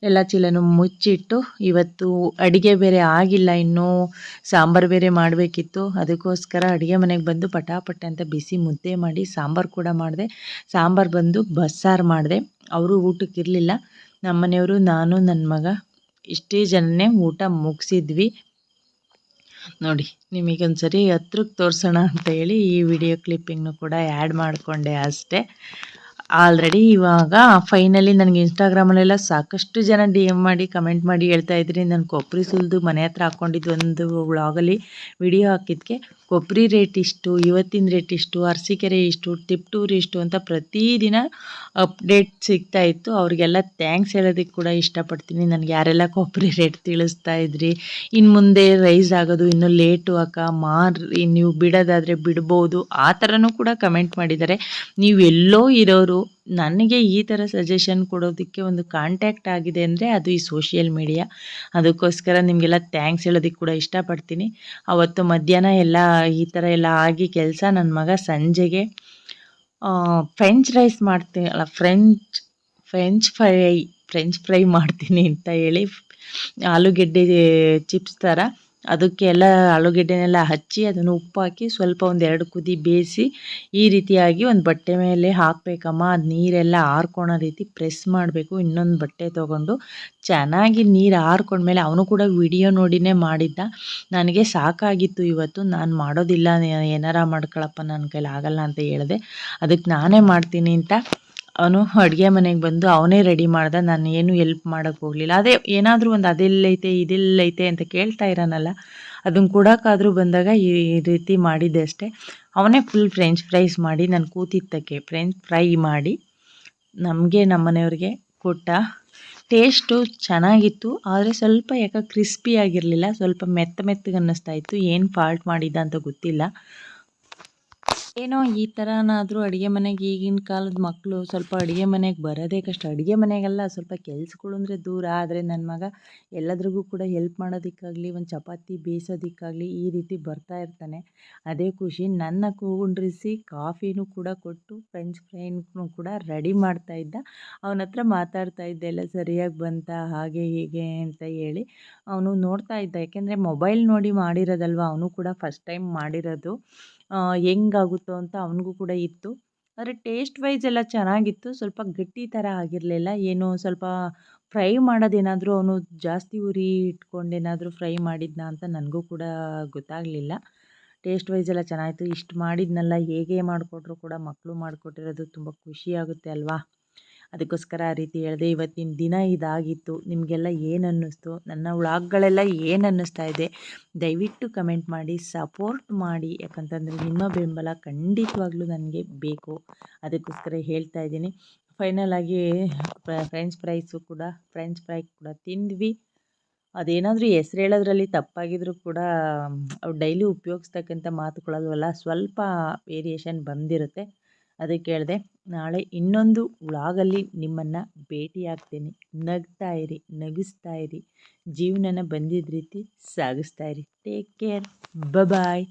ಎಲ್ಲ ಚೀಲನೂ ಮುಚ್ಚಿಟ್ಟು ಇವತ್ತು ಅಡುಗೆ ಬೇರೆ ಆಗಿಲ್ಲ, ಇನ್ನೂ ಸಾಂಬಾರು ಬೇರೆ ಮಾಡಬೇಕಿತ್ತು. ಅದಕ್ಕೋಸ್ಕರ ಅಡುಗೆ ಮನೆಗೆ ಬಂದು ಪಟಾಪಟ ಅಂತ ಬಿಸಿ ಮುದ್ದೆ ಮಾಡಿ ಸಾಂಬಾರು ಕೂಡ ಮಾಡಿದೆ. ಸಾಂಬಾರು ಬಂದು ಬಸ್ಸಾರು ಮಾಡಿದೆ. ಅವರು ಊಟಕ್ಕೆ ಇರಲಿಲ್ಲ ನಮ್ಮನೆಯವರು, ನಾನು ನನ್ನ ಮಗ ಇಷ್ಟೇ ಜನನೇ ಊಟ ಮುಗಿಸಿದ್ವಿ. ನೋಡಿ ನಿಮಗೊಂದು ಸರಿ ಹತ್ರಕ್ಕೆ ತೋರಿಸೋಣ ಅಂತ ಹೇಳಿ ಈ ವಿಡಿಯೋ ಕ್ಲಿಪ್ಪಿಂಗ್ನು ಕೂಡ ಆ್ಯಡ್ ಮಾಡಿಕೊಂಡೆ ಅಷ್ಟೇ. ಆಲ್ರೆಡಿ ಇವಾಗ ಫೈನಲಿ ನನಗೆ ಇನ್ಸ್ಟಾಗ್ರಾಮಲ್ಲೆಲ್ಲ ಸಾಕಷ್ಟು ಜನ ಡಿ ಎಂ ಮಾಡಿ, ಕಮೆಂಟ್ ಮಾಡಿ ಹೇಳ್ತಾ ಇದ್ರಿ. ನಾನು ಕೊಬ್ಬರಿ ಸುಲಿದು ಮನೆ ಹತ್ರ ಹಾಕ್ಕೊಂಡಿದ್ದು ಒಂದು ವ್ಲಾಗಲ್ಲಿ ವಿಡಿಯೋ ಹಾಕಿದ್ದಕ್ಕೆ ಕೊಬ್ಬರಿ ರೇಟ್ ಇಷ್ಟು, ಇವತ್ತಿನ ರೇಟ್ ಇಷ್ಟು, ಅರಸೀಕೆರೆ ಇಷ್ಟು, ತಿಪ್ಟೂರು ಇಷ್ಟು ಅಂತ ಪ್ರತಿದಿನ ಅಪ್ಡೇಟ್ ಸಿಗ್ತಾ ಇತ್ತು. ಅವ್ರಿಗೆಲ್ಲ ಥ್ಯಾಂಕ್ಸ್ ಹೇಳೋದಕ್ಕೆ ಕೂಡ ಇಷ್ಟಪಡ್ತೀನಿ. ನನಗೆ ಯಾರೆಲ್ಲ ಕೊಬ್ಬರಿ ರೇಟ್ ತಿಳಿಸ್ತಾ ಇದ್ರಿ ಇನ್ನು ಮುಂದೆ ರೈಸ್ ಆಗೋದು, ಇನ್ನೂ ಲೇಟು ಅಕ್ಕ ಮಾರ್ರಿ, ನೀವು ಬಿಡೋದಾದರೆ ಬಿಡ್ಬೋದು, ಆ ಥರನೂ ಕೂಡ ಕಮೆಂಟ್ ಮಾಡಿದ್ದಾರೆ. ನೀವು ಎಲ್ಲೋ ಇರೋರು ನನಗೆ ಈ ಥರ ಸಜೆಷನ್ ಕೊಡೋದಕ್ಕೆ ಒಂದು ಕಾಂಟ್ಯಾಕ್ಟ್ ಆಗಿದೆ ಅಂದರೆ ಅದು ಈ ಸೋಷಿಯಲ್ ಮೀಡಿಯಾ ಅದಕ್ಕೋಸ್ಕರ ನಿಮಗೆಲ್ಲ ಥ್ಯಾಂಕ್ಸ್ ಹೇಳೋದಕ್ಕೆ ಕೂಡ ಇಷ್ಟಪಡ್ತೀನಿ. ಅವತ್ತು ಮಧ್ಯಾಹ್ನ ಎಲ್ಲ ಈ ಥರ ಎಲ್ಲ ಆಗಿ ಕೆಲಸ ನನ್ನ ಮಗ ಸಂಜೆಗೆ ಫ್ರೆಂಚ್ ರೈಸ್ ಮಾಡ್ತೀನಿ, ಅಲ್ಲ French French fry French fry ಮಾಡ್ತೀನಿ ಅಂತ ಹೇಳಿ, ಆಲೂಗೆಡ್ಡೆ, ಚಿಪ್ಸ್ ಥರ. ಅದಕ್ಕೆ ಎಲ್ಲ ಆಲೂಗೆಡ್ಡೆನೆಲ್ಲ ಹಚ್ಚಿ ಅದನ್ನು ಉಪ್ಪು ಹಾಕಿ ಸ್ವಲ್ಪ ಒಂದೆರಡು ಕುದಿ ಬೇಯಿಸಿ ಈ ರೀತಿಯಾಗಿ ಒಂದು ಬಟ್ಟೆ ಮೇಲೆ ಹಾಕಬೇಕಮ್ಮ. ಅದು ನೀರೆಲ್ಲ ಆರ್ಕೊಳೋ ರೀತಿ ಪ್ರೆಸ್ ಮಾಡಬೇಕು. ಇನ್ನೊಂದು ಬಟ್ಟೆ ತೊಗೊಂಡು ಚೆನ್ನಾಗಿ ನೀರು ಆರ್ಕೊಂಡ್ಮೇಲೆ ಅವನು ಕೂಡ ವಿಡಿಯೋ ನೋಡಿನೇ ಮಾಡಿದ್ದ. ನನಗೆ ಸಾಕಾಗಿತ್ತು ಇವತ್ತು. ನಾನು ಮಾಡೋದಿಲ್ಲ. ಏನಾರ ಮಾಡ್ಕೊಳಪ್ಪ. ನನ್ನ ಕೈಲಿ ಆಗಲ್ಲ ಅಂತ ಹೇಳಿದೆ. ಅದಕ್ಕೆ ನಾನೇ ಮಾಡ್ತೀನಿ ಅಂತ ಅವನು ಅಡುಗೆ ಮನೆಗೆ ಬಂದು ಅವನೇ ರೆಡಿ ಮಾಡ್ದ, ನಾನು ಏನು ಎಲ್ಪ್ ಮಾಡೋಕ್ಕೆ ಹೋಗಲಿಲ್ಲ. ಅದೇ ಏನಾದರೂ ಒಂದು ಅದೆಲ್ಲೈತೆ, ಇದೆಲ್ಲೈತೆ ಅಂತ ಕೇಳ್ತಾ ಇರೋನಲ್ಲ ಅದನ್ನು ಕೊಡೋಕ್ಕಾದರೂ ಬಂದಾಗ ಈ ರೀತಿ ಮಾಡಿದ್ದೆ ಅಷ್ಟೇ. ಅವನೇ ಫುಲ್ ಫ್ರೆಂಚ್ ಫ್ರೈಸ್ ಮಾಡಿ, ನಾನು ಕೂತಿದ್ದಕ್ಕೆ ಫ್ರೆಂಚ್ ಫ್ರೈ ಮಾಡಿ, ನಮಗೆ ನಮ್ಮ ಮನೆಯವ್ರಿಗೆ ಕೊಟ್ಟ. ಟೇಸ್ಟು ಚೆನ್ನಾಗಿತ್ತು, ಆದರೆ ಸ್ವಲ್ಪ ಯಾಕೆ ಕ್ರಿಸ್ಪಿ ಆಗಿರಲಿಲ್ಲ, ಸ್ವಲ್ಪ ಮೆತ್ತ ಮೆತ್ತಗೆ ಅನ್ನಿಸ್ತಾ ಇತ್ತು. ಏನು ಫಾಲ್ಟ್ ಮಾಡಿದ್ದ ಅಂತ ಗೊತ್ತಿಲ್ಲ. ಏನೋ ಈ ಥರನಾದರೂ ಅಡುಗೆ ಮನೆಗೆ ಈಗಿನ ಕಾಲದ ಮಕ್ಕಳು ಸ್ವಲ್ಪ ಅಡುಗೆ ಮನೆಗೆ ಬರೋದೇ ಕಷ್ಟ. ಅಡುಗೆ ಮನೆಗೆಲ್ಲ ಸ್ವಲ್ಪ ಕೆಲ್ಸಗಳು ಅಂದರೆ ದೂರ. ಆದರೆ ನನ್ನ ಮಗ ಎಲ್ಲದ್ರಿಗೂ ಕೂಡ ಹೆಲ್ಪ್ ಮಾಡೋದಕ್ಕಾಗಲಿ, ಒಂದು ಚಪಾತಿ ಬೇಯಿಸೋದಕ್ಕಾಗಲಿ ಈ ರೀತಿ ಬರ್ತಾ ಇರ್ತಾನೆ. ಅದೇ ಖುಷಿ. ನನ್ನ ಕೂಗುಂಡ್ರಿಸಿ ಕಾಫಿನೂ ಕೂಡ ಕೊಟ್ಟು ಫ್ರೆಂಚ್ ಫ್ರೈನೂ ಕೂಡ ರೆಡಿ ಮಾಡ್ತಾ ಇದ್ದ. ಅವನ ಹತ್ರ ಮಾತಾಡ್ತಾ ಇದ್ದೆ, ಎಲ್ಲ ಸರಿಯಾಗಿ ಬಂತ? ಹಾಗೆ ಹೀಗೆ? ಅಂತ ಹೇಳಿ. ಅವನು ನೋಡ್ತಾ ಇದ್ದ. ಯಾಕೆಂದರೆ ಮೊಬೈಲ್ ನೋಡಿ ಮಾಡಿರೋದಲ್ವ? ಅವನು ಕೂಡ ಫಸ್ಟ್ ಟೈಮ್ ಮಾಡಿರೋದು. ಹೆಂಗಾಗುತ್ತೋ ಅಂತ ಅವನಿಗೂ ಕೂಡ ಇತ್ತು. ಆದರೆ ಟೇಸ್ಟ್ ವೈಸ್ ಎಲ್ಲ ಚೆನ್ನಾಗಿತ್ತು. ಸ್ವಲ್ಪ ಗಟ್ಟಿ ಥರ ಆಗಿರಲಿಲ್ಲ. ಏನು ಸ್ವಲ್ಪ ಫ್ರೈ ಮಾಡೋದೇನಾದರೂ ಅವನು ಜಾಸ್ತಿ ಉರಿ ಇಟ್ಕೊಂಡೇನಾದರೂ ಫ್ರೈ ಮಾಡಿದ್ನಾ ಅಂತ ನನಗೂ ಕೂಡ ಗೊತ್ತಾಗಲಿಲ್ಲ. ಟೇಸ್ಟ್ ವೈಸ್ ಎಲ್ಲ ಚೆನ್ನಾಗಿತ್ತು. ಇಷ್ಟು ಮಾಡಿದ್ನಲ್ಲ, ಹೇಗೆ ಮಾಡಿಕೊಟ್ರು ಕೂಡ ಮಕ್ಕಳು ಮಾಡಿಕೊಟ್ಟಿರೋದು ತುಂಬ ಖುಷಿಯಾಗುತ್ತೆ ಅಲ್ವಾ? ಅದಕ್ಕೋಸ್ಕರ ಆ ರೀತಿ ಹೇಳಿದೆ, ಇವತ್ತಿನ ದಿನ ಇದಾಗಿತ್ತು, ನಿಮಗೆಲ್ಲ ಏನು ಅನ್ನಿಸ್ತು ನನ್ನ ವ್ಲಾಗ್ಗಳೆಲ್ಲ ಏನು ಅನ್ನಿಸ್ತಾ ಇದೆ? ದಯವಿಟ್ಟು ಕಮೆಂಟ್ ಮಾಡಿ, ಸಪೋರ್ಟ್ ಮಾಡಿ. ಯಾಕಂತಂದರೆ ನಿಮ್ಮ ಬೆಂಬಲ ಖಂಡಿತವಾಗ್ಲೂ ನನಗೆ ಬೇಕು. ಅದಕ್ಕೋಸ್ಕರ ಹೇಳ್ತಾ ಇದ್ದೀನಿ. ಫೈನಲ್ ಆಗಿ ಫ್ರೆಂಚ್ ಫ್ರೈಸು ಕೂಡ, ಫ್ರೆಂಚ್ ಫ್ರೈ ಕೂಡ ತಿಂದ್ವಿ. ಅದೇನಾದರೂ ಹೆಸ್ರು ಹೇಳೋದ್ರಲ್ಲಿ ತಪ್ಪಾಗಿದ್ರೂ ಕೂಡ, ಅವ್ರು ಡೈಲಿ ಉಪಯೋಗಿಸ್ತಕ್ಕಂಥ ಮಾತುಗಳಲ್ವಲ್ಲ, ಸ್ವಲ್ಪ ವೇರಿಯೇಷನ್ ಬಂದಿರುತ್ತೆ. ಅದಕ್ಕೆ ಹೇಳಿದೆ ನಾಳೆ ಇನ್ನೊಂದು ವ್ಲಾಗಲ್ಲಿ ನಿಮ್ಮನ್ನು ಭೇಟಿಯಾಗ್ತೇನೆ. ನಗ್ತಾ ಇರಿ, ನಗಿಸ್ತಾ ಇರಿ. ಜೀವನನ ಬಂದಿದ್ದ ರೀತಿ ಸಾಗಿಸ್ತಾ ಇರಿ. Take care bye